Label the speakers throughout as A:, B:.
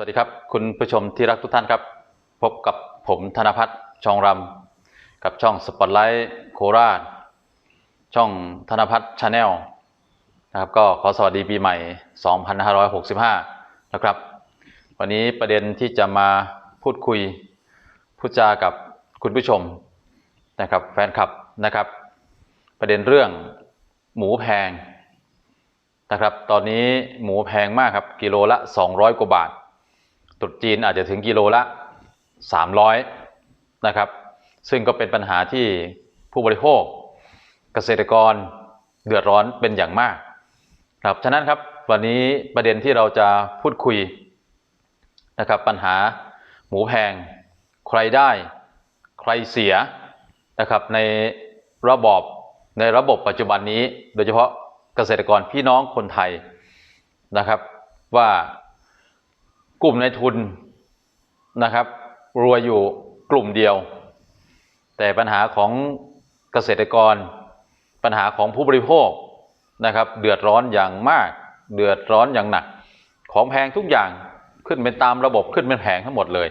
A: สวัสดีครับ คุณผู้ชมที่รักทุกท่านครับ พบกับผมธนพัฒน์ชองรำกับช่องสปอตไลท์โคราช ช่องธนพัฒน์ชาแนลนะครับก็ขอสวัสดีปีใหม่ 2565 นะครับ วันนี้ประเด็นที่จะมาพูดคุยพูดจากับคุณผู้ชมนะครับแฟนคลับนะครับ ประเด็นเรื่องหมูแพงนะครับ ตอนนี้หมูแพงมากครับกิโลละ 200 กว่าบาท ตรุษจีนอาจจะถึงกิโลละ 300 นะครับ ซึ่งก็เป็นปัญหาที่ผู้บริโภค เกษตรกรเดือดร้อนเป็นอย่างมาก ครับ ฉะนั้นครับวันนี้ประเด็นที่เราจะพูดคุยนะครับปัญหาหมูแพง ใครได้ ใครเสียนะครับในระบอบในระบบปัจจุบันนี้ โดยเฉพาะเกษตรกรพี่น้องคนไทยนะครับว่า กลุ่มในทุนนะครับรวยอยู่กลุ่มเดียว แต่ปัญหาของเกษตรกร ปัญหาของผู้บริโภคนะครับ เดือดร้อนอย่างมาก เดือดร้อนอย่างหนัก ของแพงทุกอย่างขึ้นเป็นตามระบบขึ้นเป็นแพงทั้งหมดเลย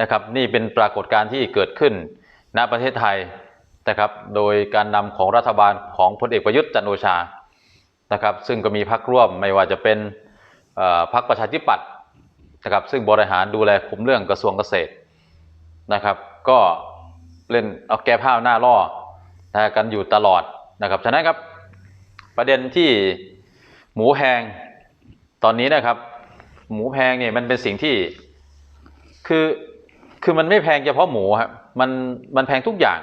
A: นะครับ นี่เป็นปรากฏการณ์ที่เกิดขึ้นณประเทศไทยนะครับ โดยการนำของรัฐบาลของพลเอกประยุทธ์จันโอชานะครับ ซึ่งก็มีพรรคร่วมไม่ว่าจะเป็นพรรคประชาธิปัตย์ นะครับซึ่งบริหารดูแลคุมเรื่องกระทรวงเกษตรนะครับ ก็เล่นเอาแก้ผ้าหน้าล่อนะกันอยู่ตลอดนะครับฉะนั้นครับประเด็นที่หมูแพงตอนนี้นะครับ หมูแพงเนี่ยมันเป็นสิ่งที่คือคือมันไม่แพงเฉพาะหมูครับมันมันแพงทุกอย่าง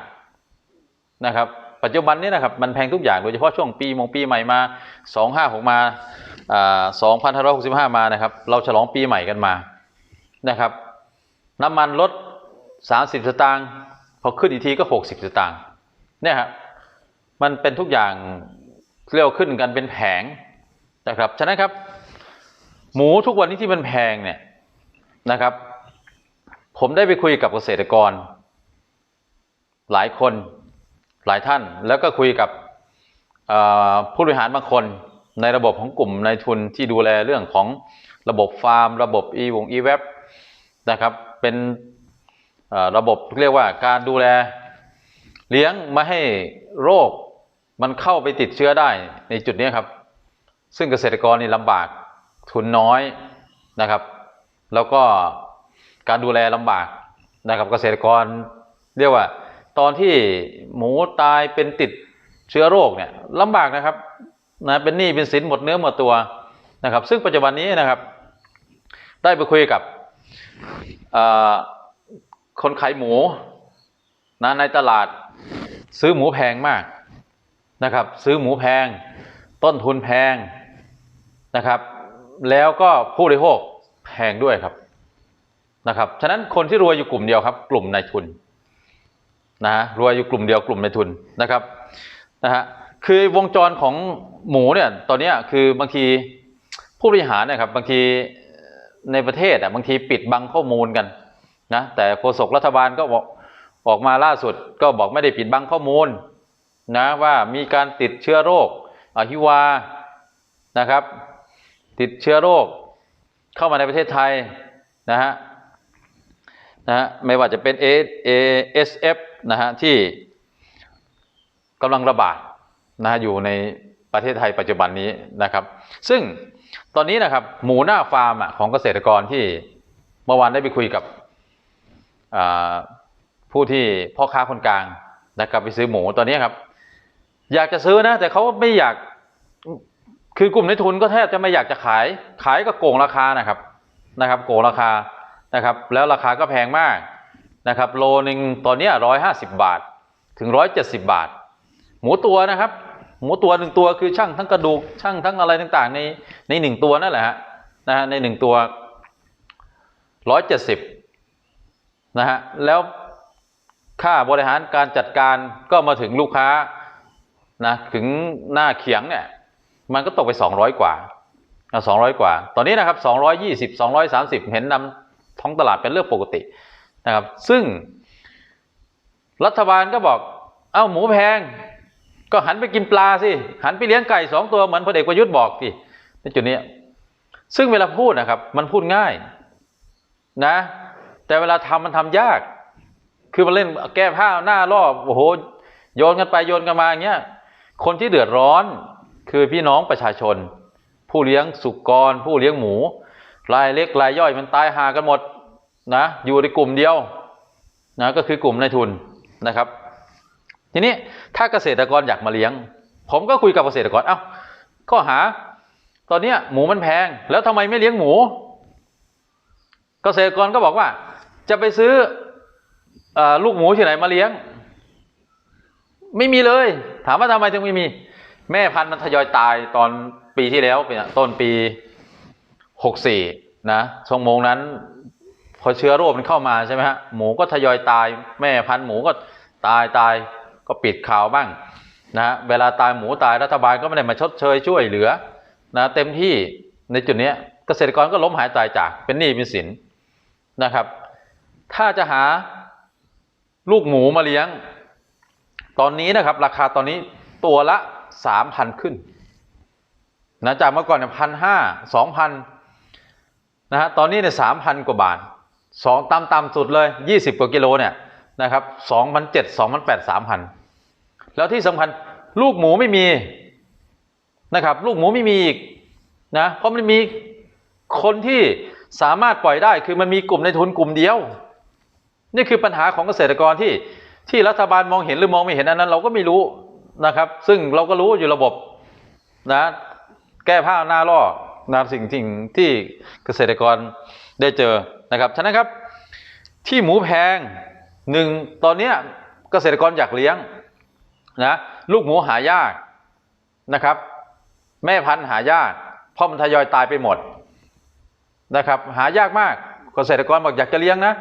A: นะครับ ปัจจุบันนี้นะครับมันแพงทุกอย่างโดยเฉพาะช่วงปีมงปีใหม่มา2 5 6มาอ่า2565 มานะครับ เราฉลองปีใหม่กันมานะครับ น้ำมันลด 30 สตางค์พอขึ้นอีกทีก็ 60 สตางค์เนี่ยครับมันเป็นทุกอย่างเรียวขึ้นกันเป็นแผงนะครับฉะนั้นครับ หมูทุกวันนี้ที่มันแพงเนี่ยนะครับ ผมได้ไปคุยกับเกษตรกร หลายคน หลายท่าน แล้วก็คุยกับผู้บริหารบางคนในระบบของกลุ่มนายทุนที่ดูแลเรื่องของระบบฟาร์ม ระบบอีวงอีเว็บนะครับ เป็นระบบเรียกว่าการดูแลเลี้ยงไม่ให้โรคมันเข้าไปติดเชื้อได้ในจุดนี้ครับ ซึ่งเกษตรกรนี่ลำบากทุนน้อยนะครับ แล้วก็การดูแลลำบากนะครับเกษตรกรเรียกว่า ตอนที่หมูตายเป็นติดเชื้อโรคเนี่ยลำบากนะครับนะเป็นหนี้เป็นสินหมดเนื้อหมดตัวนะครับ ซึ่งปัจจุบันนี้นะครับ ได้ไปคุยกับคนขายหมูนะในตลาดซื้อหมูแพงมากนะครับ ซื้อหมูแพง ต้นทุนแพงนะครับ แล้วก็ผู้บริโภคแพงด้วยครับนะครับฉะนั้นคนที่รวยอยู่กลุ่มเดียวครับ กลุ่มนายทุน นะฮะรวยอยู่กลุ่มเดียวกลุ่มในทุนนะครับนะฮะคือวงจรของหมูเนี่ยตอนนี้คือบางทีผู้บริหารเนะครับบางทีในประเทศอะบางทีปิดบังข้อมูลกันนะแต่โฆษกรัฐบาลก็บอกออกมาล่าสุดก็บอกไม่ได้ปิดบังข้อมูลนะว่ามีการติดเชื้อโรคอหิวานะครับ ติดเชื้อโรคเข้ามาในประเทศไทยนะฮะ นะฮะไม่ว่าจะเป็น ASF นะฮะที่กำลังระบาดนะฮะอยู่ในประเทศไทยปัจจุบันนี้นะครับ ซึ่งตอนนี้นะครับหมูหน้าฟาร์มอะของเกษตรกรที่เมื่อวานได้ไปคุยกับผู้ที่พ่อค้าคนกลางนะครับไปซื้อหมูตอนนี้ครับ อยากจะซื้อนะ แต่เขาไม่อยากคือกลุ่มในทุนก็แทบจะไม่อยากจะขายขายก็โกงราคานะครับนะครับ โกงราคา นะครับ แล้วราคาก็แพงมากนะครับ โลหนึ่งตอนนี้ร้อยห้าสิบบาท ถึงร้อยเจ็ดสิบบาท หมูตัวนะครับ หมูตัวหนึ่งตัวคือช่างทั้งกระดูกช่างทั้งอะไรต่างๆ ในในหนึ่งตัวนั่นแหละฮะนะฮะในหนึ่งตัวร้อยเจ็ดสิบนะฮะแล้วค่าบริหารการจัดการก็มาถึงลูกค้านะถึงหน้าเขียงเนี่ยมันก็ตกไป 200 กว่าสองร้อยกว่า ตอนนี้นะครับ 220 230 เห็นนำ ท้องตลาดเป็นเรื่องปกตินะครับ ซึ่ง รัฐบาลก็บอกเอ้าหมูแพง ก็หันไปกินปลาสิ หันไปเลี้ยงไก่สองตัวเหมือนพลเอกประยุทธ์บอกสิในจุดนี้ ซึ่งเวลาพูดนะครับ มันพูดง่ายนะ แต่เวลาทำมันทำยาก คือมาเล่นแก้ผ้าหน้ารอบโอ้โหโยนกันไปโยนกันมาอย่างเงี้ยคนที่เดือดร้อนคือพี่น้องประชาชน ผู้เลี้ยงสุกร ผู้เลี้ยงหมู รายเล็กรายย่อยมันตายหากันหมดนะอยู่ในกลุ่มเดียวนะก็คือกลุ่มนายทุนนะครับ ทีนี้ถ้าเกษตรกรอยากมาเลี้ยง ผมก็คุยกับเกษตรกรเอ้าก็หา ตอนนี้หมูมันแพง แล้วทำไมไม่เลี้ยงหมู เกษตรกรก็บอกว่า จะไปซื้ออลูกหมูที่ไหนมาเลี้ยง ไม่มีเลย ถามว่าทำไมถึงไม่มี แม่พันธุ์มันทยอยตายตอนปีที่แล้วเป็นต้นปี หกสี่นะช่วงโมงนั้น พอเชื้อโรคมันเข้ามาใช่ไหมฮะหมูก็ทยอยตายแม่พันธุ์หมูก็ตายตายก็ปิดข่าวบ้างนะเวลาตายหมูตายรัฐบาลก็ไม่ได้มาชดเชยช่วยเหลือนะเต็มที่ในจุดนี้เกษตรกรก็ล้มหายตายจากเป็นหนี้เป็นสินนะครับ ถ้าจะหาลูกหมูมาเลี้ยง ตอนนี้นะครับ ราคาตอนนี้ตัวละสามพันขึ้นนะจากเมื่อก่อนเนี่ยพันห้าสองพัน นะฮะตอนนี้เนี่ยสามพันกว่าบาทสองต่ำต่ำสุดเลยยี่สิบกว่ากิโลเนี่ยนะครับสองพันเจ็ดสองพันแปดสามพันแล้วที่สำคัญลูกหมูไม่มีนะครับ ลูกหมูไม่มีอีกนะเพราะมันมีคนที่สามารถปล่อยได้คือมันมีกลุ่มในทุนกลุ่มเดียว นี่คือปัญหาของเกษตรกรที่ที่รัฐบาลมองเห็นหรือมองไม่เห็นอันนั้นเราก็ไม่รู้นะครับ ซึ่งเราก็รู้อยู่ระบบนะแก้ผ้าหน้าล่อ นะสิ่งสิ่งที่เกษตรกรได้เจอนะครับฉะนั้นครับที่หมูแพงหนึ่งตอนนี้เกษตรกรอยากเลี้ยงนะลูกหมูหายากนะครับ แม่พันธุ์หายากเพราะมันทยอยตายไปหมดนะครับหายากมากเกษตรกรบอกอยากจะเลี้ยงนะ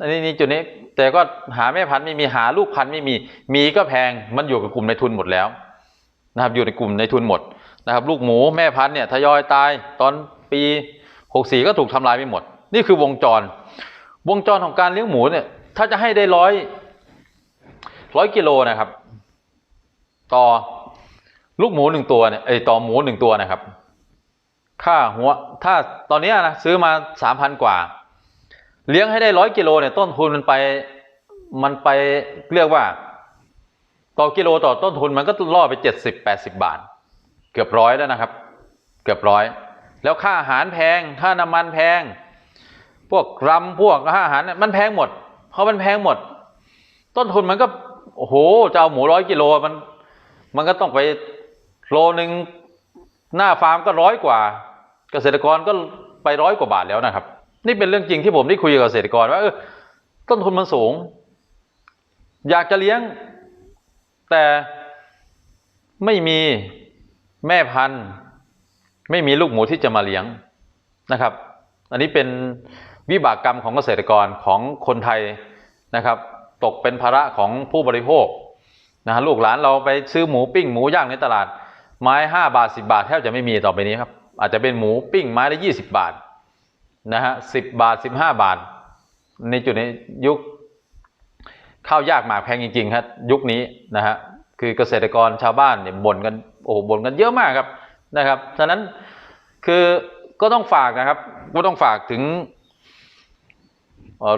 A: อันนี้นี่จุดนี้แต่ก็หาแม่พันธุ์ไม่มีหาลูกพันธุ์ไม่มีมีก็แพงมันอยู่กับกลุ่มในทุนหมดแล้วนะครับอยู่ในกลุ่มในทุนหมด นะครับลูกหมูแม่พันธุ์เนี่ยทยอยตายตอนปี 64 ก็ถูกทำลายไปหมด นี่คือวงจร วงจรของการเลี้ยงหมูเนี่ย ถ้าจะให้ได้ร้อยร้อยกิโลนะครับ ต่อลูกหมูหนึ่งตัวเนี่ยไอต่อหมูหนึ่งตัวนะครับ ค่าหัวถ้าตอนนี้นะซื้อมาสามพันกว่า เลี้ยงให้ได้ร้อยกิโลเนี่ยต้นทุนมันไปมันไปเรียกว่า ต่อกิโลต่อต้นทุนมันก็ล่อไปเจ็ดสิบแปดสิบบาท เกือบร้อยแล้วนะครับ เกือบร้อย แล้วค่าอาหารแพง ค่าน้ำมันแพง พวกรำพวกค่าอาหารเนี่ยมันแพงหมด เพราะมันแพงหมด ต้นทุนมันก็โอ้โหจะเอาหมูร้อยกิโลมัน มันก็ต้องไปโลหนึ่งหน้าฟาร์มก็ร้อยกว่า เกษตรกรก็ไปร้อยกว่าบาทแล้วนะครับ นี่เป็นเรื่องจริงที่ผมได้คุยกับเกษตรกรว่าเออต้นทุนมันสูง อยากจะเลี้ยง แต่ไม่มี แม่พันธุ์ไม่มีลูกหมูที่จะมาเลี้ยงนะครับ อันนี้เป็นวิบากกรรมของเกษตรกรของคนไทยนะครับ ตกเป็นภาระของผู้บริโภคนะฮะลูกหลานเราไปซื้อหมูปิ้งหมูย่างในตลาด ไม้ห้าบาทสิบาทแทบจะไม่มีต่อไปนี้ครับ อาจจะเป็นหมูปิ้งไม้ละยี่สิบบาทนะฮะสิบบาทสิบห้าบาท ในจุดในยุคข้าวยากหมากแพงจริงๆครับยุคนี้นะฮะคือเกษตรกรชาวบ้านเนี่ยบ่นกัน โอ้โหบ่นกันเยอะมากครับนะครับฉะนั้นคือก็ต้องฝากนะครับ ก็ต้องฝากถึง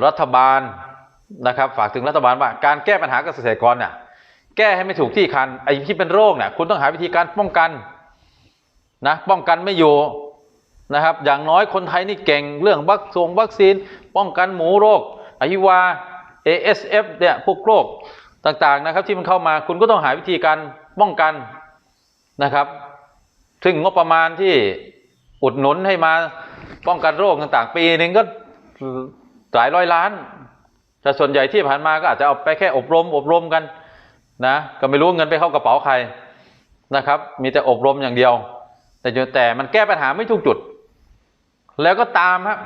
A: รัฐบาลนะครับ ฝากถึงรัฐบาลว่าการแก้ปัญหาเกษตรกรเนี่ยแก้ให้ไม่ถูกที่คันไอ้ที่เป็นโรคเนี่ยคุณต้องหาวิธีการป้องกันนะป้องกันไม่อยู่นะครับ อย่างน้อยคนไทยนี่เก่งเรื่องวัคซงวัคซีน ป้องกันหมูโรคอหิวา ASF เนี่ยพวกโรคต่างๆนะครับ ที่มันเข้ามาคุณก็ต้องหาวิธีการป้องกัน นะครับ ซึ่งงบประมาณที่อุดหนุนให้มาป้องกันโรคต่างๆ ปีหนึ่งก็หลายร้อยล้าน แต่ส่วนใหญ่ที่ผ่านมาก็อาจจะเอาไปแค่อบรม อบรมกันนะก็ไม่รู้เงินไปเข้ากระเป๋าใครนะครับ มีแต่อบรมอย่างเดียว แต่แต่มันแก้ปัญหาไม่ถูกจุด แล้วก็ตามฮะ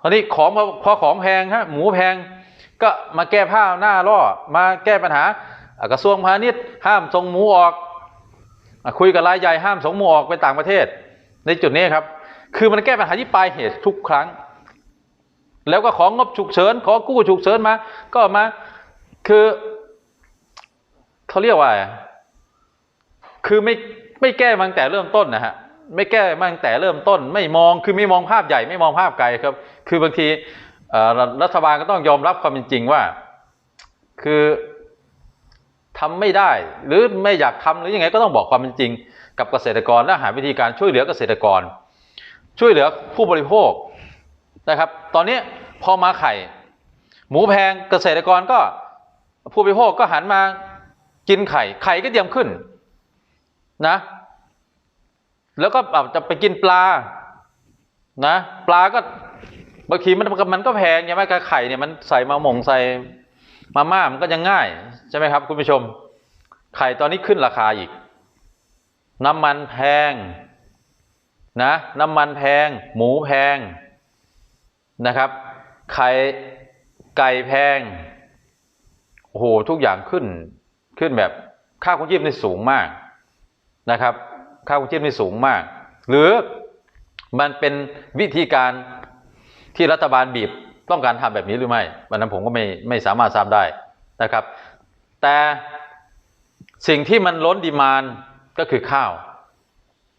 A: คราวนี้ของพอของแพงฮะหมูแพงก็มาแก้ผ้าหน้าล่อมาแก้ปัญหากระทรวงพาณิชย์ห้ามส่งหมูออก คุยกับรายใหญ่ห้ามส่งหมูออกไปต่างประเทศ ในจุดนี้ครับ คือมันแก้ปัญหาที่ปลายเหตุทุกครั้ง แล้วก็ของงบฉุกเฉินขอกู้ฉุกเฉินมา ก็มาคือเขาเรียกว่าคือไม่ไม่แก้มาตั้งแต่เริ่มต้นนะฮะไม่แก้มาตั้งแต่เริ่มต้น ไม่มองคือไม่มองภาพใหญ่ไม่มองภาพไกลครับ คือบางทีรัฐรัฐบาลก็ต้องยอมรับความเป็นจริงว่า คือ ทำไม่ได้ หรือไม่อยากทำหรือยังไงก็ต้องบอกความเป็นจริง กับเกษตรกรและหาวิธีการช่วยเหลือเกษตรกร ช่วยเหลือผู้บริโภคนะครับ ตอนนี้พอมาไข่ หมูแพงเกษตรกรก็ผู้บริโภคก็หันมากินไข่ไข่ก็เตรียมขึ้นนะ แล้วก็จะไปกินปลานะปลาก็บางทีมันมันก็แพงใช่ไหมกับไข่เนี่ยมันใส่มาหม่งใส่มาม่ามันก็ยังง่าย ใช่ไหมครับคุณผู้ชม ไข่ตอนนี้ขึ้นราคาอีก น้ำมันแพงนะน้ำมันแพง หมูแพงนะครับ ไข่ไก่แพงโอ้โหทุกอย่างขึ้นขึ้นแบบค่าครองชีพนี่สูงมากนะครับ ค่าครองชีพนี่สูงมาก หรือมันเป็นวิธีการที่รัฐบาลบีบต้องการทำแบบนี้หรือไม่วันนั้นผมก็ไม่ไม่สามารถทราบได้นะครับ แต่สิ่งที่มันล้นดีมานก็คือข้าว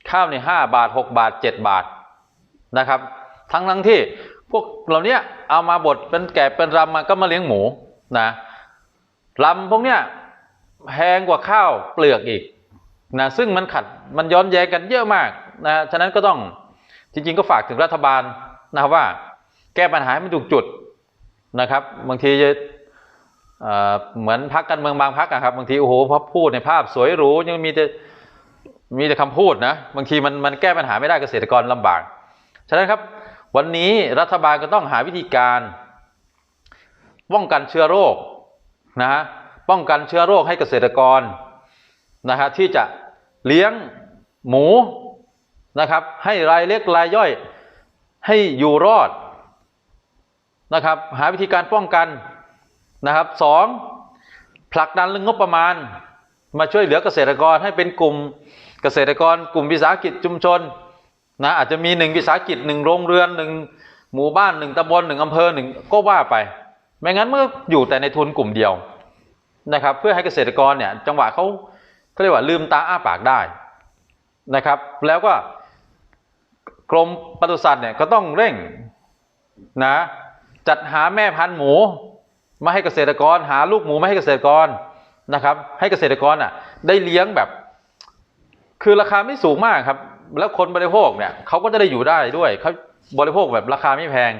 A: ข้าวในห้าบาทหกบาทเจ็ดบาทนะครับ ทั้งทั้งที่พวกเหล่านี้เอามาบดเป็นแกะเป็นรำมาก็มาเลี้ยงหมูนะรำพวกเนี้ยแพงกว่าข้าวเปลือกอีกนะซึ่งมันขัดมันย้อนแย้งกันเยอะมากนะฉะนั้นก็ต้องจริง ๆ ก็ฝากถึงรัฐบาลนะครับว่า แก้ปัญหาให้มันถูกจุดนะครับ บางทีจะ เหมือนพักการเมืองบางพักอะครับบางทีโอ้โหพอพูดในภาพสวยหรูยังมีแต่มีแต่คำพูดนะบางทีมันมันแก้ปัญหาไม่ได้เกษตรกรลำบาก ฉะนั้นครับวันนี้รัฐบาลก็ต้องหาวิธีการ ป้องกันเชื้อโรคนะฮะป้องกันเชื้อโรคให้เกษตรกรนะฮะที่จะเลี้ยงหมูนะครับให้รายเล็กรายย่อยให้อยู่รอดนะครับหาวิธีการป้องกัน นะครับสองผลักดันเรื่องงบประมาณ มาช่วยเหลือเกษตรกรให้เป็นกลุ่มเกษตรกร กลุ่มวิสาหกิจชุมชนนะอาจจะมีหนึ่งวิสาหกิจหนึ่งโรงเรือนหนึ่งหมู่บ้านหนึ่งตำบลหนึ่งอำเภอหนึ่งก็ว่าไป ไม่งั้นมันก็อยู่แต่ในทุนกลุ่มเดียวนะครับ เพื่อให้เกษตรกรเนี่ยจังหวะเขาเขาเรียกว่าลืมตาอ้าปากได้นะครับ แล้วก็กรมปศุสัตว์เนี่ยก็ต้องเร่งนะจัดหาแม่พันธุ์หมู มาให้เกษตรกรหาลูกหมูมาให้เกษตรกรนะครับ ให้เกษตรกรอะ ได้เลี้ยงแบบ คือราคาไม่สูงมากครับ แล้วคนบริโภคเนี่ยเขาก็จะได้อยู่ได้ด้วยเขาบริโภคแบบราคาไม่แพง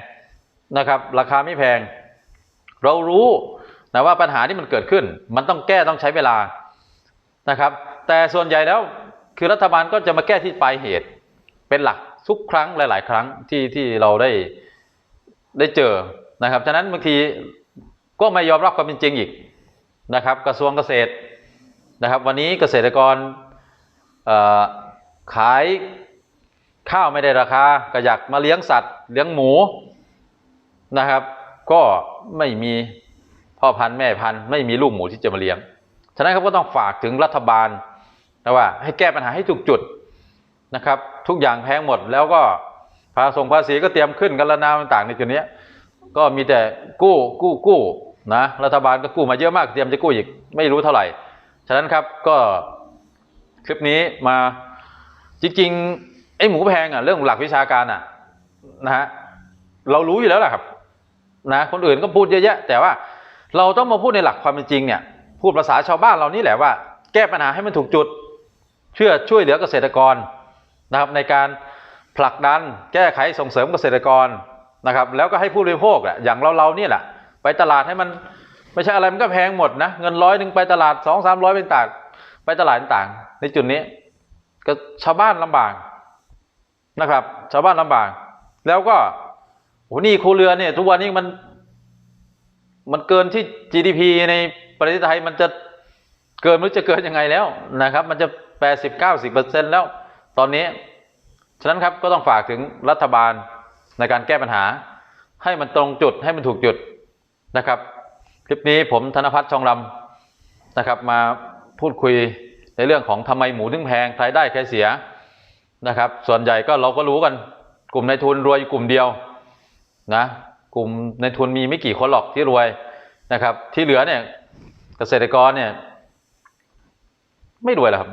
A: นะครับ ราคาไม่แพง เรารู้นะว่าปัญหาที่มันเกิดขึ้น มันต้องแก้ต้องใช้เวลานะครับ แต่ส่วนใหญ่แล้วคือรัฐบาลก็จะมาแก้ที่ปลายเหตุ เป็นหลักทุกครั้งหลาย ๆ ครั้งที่ที่เราได้ได้เจอนะครับฉะนั้นบางที ก็ไม่ยอมรับความเป็นจริงอีกนะครับ กระทรวงเกษตรนะครับ วันนี้เกษตรกรขายข้าวไม่ได้ราคาก็อยากมาเลี้ยงสัตว์ เลี้ยงหมูนะครับ ก็ไม่มีพ่อพันธุ์แม่พันธุ์ไม่มีลูกหมูที่จะมาเลี้ยง ฉะนั้นเขาก็ต้องฝากถึงรัฐบาลนะว่าให้แก้ปัญหาให้ถูกจุดนะครับ ทุกอย่างแพงหมดแล้วก็ภาส่งภาษีก็เตรียมขึ้นกันละนาต่างๆในจุดนี้ ก็มีแต่กู้กู้กู้นะรัฐบาลก็กู้มาเยอะมากเตรียมจะกู้อีกไม่รู้เท่าไหร่ ฉะนั้นครับก็คลิปนี้มาจริงๆไอ้หมูแพงอะเรื่องหลักวิชาการอะนะฮะเรารู้อยู่แล้วแหละครับนะคนอื่นก็พูดเยอะแยะ แต่ว่าเราต้องมาพูดในหลักความเป็นจริงเนี่ยพูดภาษาชาวบ้านเรานี่แหละว่า แก้ปัญหาให้มันถูกจุดเพื่อช่วยเหลือเกษตรกรนะครับในการผลักดันแก้ไขส่งเสริมเกษตรกร นะครับ แล้วก็ให้ผู้บริโภคอะอย่างเราเราๆนี่แหละ ไปตลาดให้มันไม่ใช่อะไรมันก็แพงหมดนะ เงินร้อยหนึ่งไปตลาดสองสามร้อยเป็นต่างไปตลาดต่าง ในจุดนี้ ก็ชาวบ้านลำบากนะครับ ชาวบ้านลำบาก แล้วก็โหหนี่ครัวเรือนเนี่ย ทุกวันนี้มัน มันเกินที่ GDP ในประเทศไทยมันจะเกินไม่รู้จะเกินยังไงแล้วนะครับ มันจะแปดสิบเก้าสิบเปอร์เซ็นแล้ว ตอนนี้ ฉะนั้นครับก็ต้องฝากถึงรัฐบาล ในการแก้ปัญหา ให้มันตรงจุดให้มันถูกจุดนะครับ คลิปนี้ผมธนพัฒน์ชองลำนะครับ มาพูดคุยในเรื่องของทำไมหมูถึงแพงใครได้ใครเสียนะครับ ส่วนใหญ่ก็เราก็รู้กัน กลุ่มในทุนรวยอยู่กลุ่มเดียวนะกลุ่มในทุนมีไม่กี่คนหรอกที่รวยนะครับ ที่เหลือเนี่ยเกษตรกรเนี่ย ไม่รวยหรอกครับ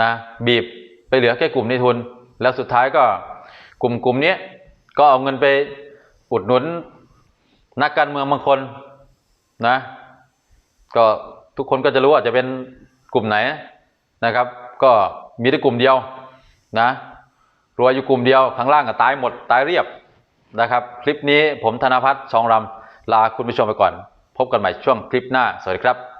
A: นะบีบไปเหลือแค่กลุ่มในทุน แล้วสุดท้ายก็กลุ่มกลุ่มนี้ ก็เอาเงินไปอุดหนุนนักการเมืองบางคนนะ ก็ทุกคนก็จะรู้ว่าจะเป็นกลุ่มไหนนะครับ ก็มีแต่กลุ่มเดียวนะรวยอยู่กลุ่มเดียวข้างล่างก็ตายหมดตายเรียบนะครับ คลิปนี้ผมธนพัฒน์ชองรำลาคุณผู้ชมไปก่อน พบกันใหม่ช่วงคลิปหน้า สวัสดีครับ